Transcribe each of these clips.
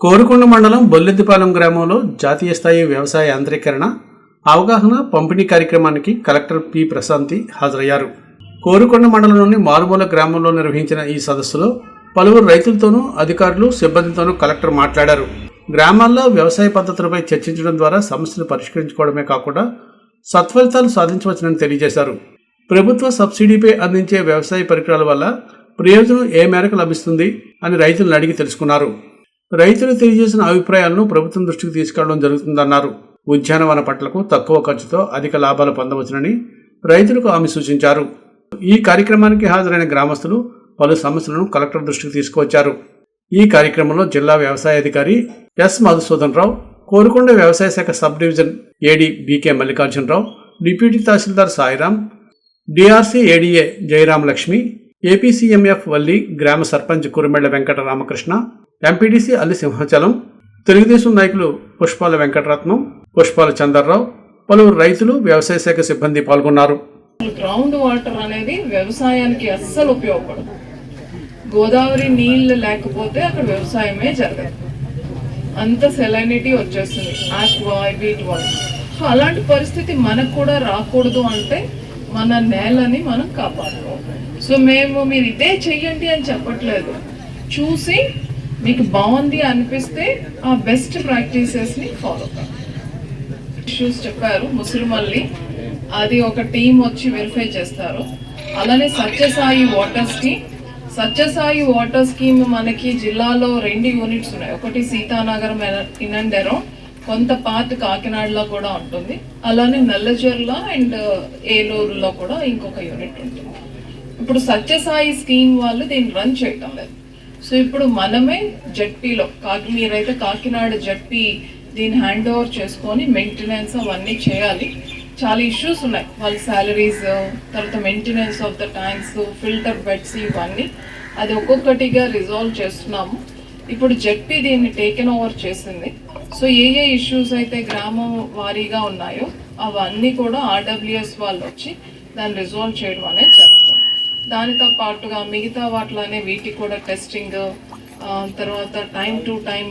కోరుకొండ మండలం బొల్లెద్దిపాలెం గ్రామంలో జాతీయ స్థాయి వ్యవసాయ యాంత్రీకరణ అవగాహన పంపిణీ కార్యక్రమానికి కలెక్టర్ పి ప్రశాంతి హాజరయ్యారు. కోరుకొండ మండలంలోని మారుమూల గ్రామంలో నిర్వహించిన ఈ సదస్సులో పలువురు రైతులతోనూ అధికారులు సిబ్బందితోనూ కలెక్టర్ మాట్లాడారు. గ్రామాల్లో వ్యవసాయ పద్ధతులపై చర్చించడం ద్వారా సమస్యలు పరిష్కరించుకోవడమే కాకుండా సత్ఫలితాలు సాధించవచ్చునని తెలియజేశారు. ప్రభుత్వ సబ్సిడీపై అందించే వ్యవసాయ పరికరాల వల్ల ప్రయోజనం ఏ మేరకు లభిస్తుంది అని రైతులను అడిగి తెలుసుకున్నారు. రైతులు తెలియజేసిన అభిప్రాయాలను ప్రభుత్వం దృష్టికి తీసుకెళ్ళడం జరుగుతుందన్నారు. ఉద్యానవన పంటలకు తక్కువ ఖర్చుతో అధిక లాభాలు పొందవచ్చునని రైతులకు ఆమె సూచించారు. ఈ కార్యక్రమానికి హాజరైన గ్రామస్తులు పలు సమస్యలను కలెక్టర్ దృష్టికి తీసుకువచ్చారు. ఈ కార్యక్రమంలో జిల్లా వ్యవసాయ అధికారి ఎస్ మధుసూదన్ రావు కోరుకొండ వ్యవసాయ శాఖ sub division AD BK Mallikarjunarao deputy tahsildar Sairam DRC ADA Jayarama Lakshmi APCMF Valli గ్రామ సర్పంచ్ కురుమెళ్ళ వెంకట రామకృష్ణ ఎంపీడీసీ అల్లి సింహాచలం. తెలుగుదేశం నాయకులు పుష్పాల వెంకటరత్నం పుష్పాల చందర్రావు పలువురు రైతులు వ్యవసాయ శాఖ సిబ్బంది పాల్గొన్నారు. గ్రౌండ్ వాటర్ అనేది వ్యవసాయానికి అస్సలు ఉపయోగపడదు. గోదావరి నీళ్ళు లేకపోతే అక్కడ వ్యవసాయమే జరగదు. అంత సెలైనిటీ వచ్చేస్తుంది ఆక్వా వీటి వల్ల సో అలాంటి పరిస్థితి మనకు కూడా రాకూడదు అంటే మన నేలని మనం కాపాడుకోవాలి. సో మేము మీరు ఇదే చెయ్యండి అని చెప్పట్లేదు. చూసి మీకు బాగుంది అనిపిస్తే ఆ బెస్ట్ ప్రాక్టీసెస్ని ఫాలో ఇష్యూస్ చెప్పారు ముసురుమల్లి. అది ఒక టీం వచ్చి వెరిఫై చేస్తారు. అలానే Sathya Sai water scheme Sathya Sai water scheme మనకి జిల్లాలో రెండు యూనిట్స్ ఉన్నాయి. ఒకటి సీతానగరం ఇనండెరం కొంత పార్ట్ కాకినాడలో కూడా ఉంటుంది. అలానే నల్లజర్ల అండ్ ఏలూరులో కూడా ఇంకొక యూనిట్ ఉంటుంది. ఇప్పుడు సత్యసాయి స్కీమ్ వాళ్ళు దీన్ని రన్ చేయటం లేదు. సో ఇప్పుడు మనమే జడ్పీలో కాకి మీరైతే కాకినాడ జడ్పీ దీన్ని హ్యాండ్ ఓవర్ చేసుకొని మెయింటెనెన్స్ అవన్నీ చేయాలి. చాలా ఇష్యూస్ ఉన్నాయి. వాళ్ళ శాలరీస్ తర్వాత maintenance of the tanks filter beds ఇవన్నీ. అది ఒక్కొక్కటిగా రిజాల్వ్ చేస్తున్నాము. ఇప్పుడు జడ్పీ దీన్ని టేకెన్ ఓవర్ చేసింది. సో ఏ ఏ ఇష్యూస్ అయితే గ్రామం వారీగా ఉన్నాయో అవన్నీ కూడా ఆర్డబ్ల్యూఎస్ వాళ్ళు వచ్చి దాన్ని రిజాల్వ్ చేయడం అనేది దానితో పాటుగా మిగతా వాటిలోనే వీటికి కూడా టెస్టింగ్ తర్వాత time to time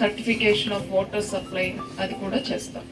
certification of water supply అది కూడా చేస్తాం.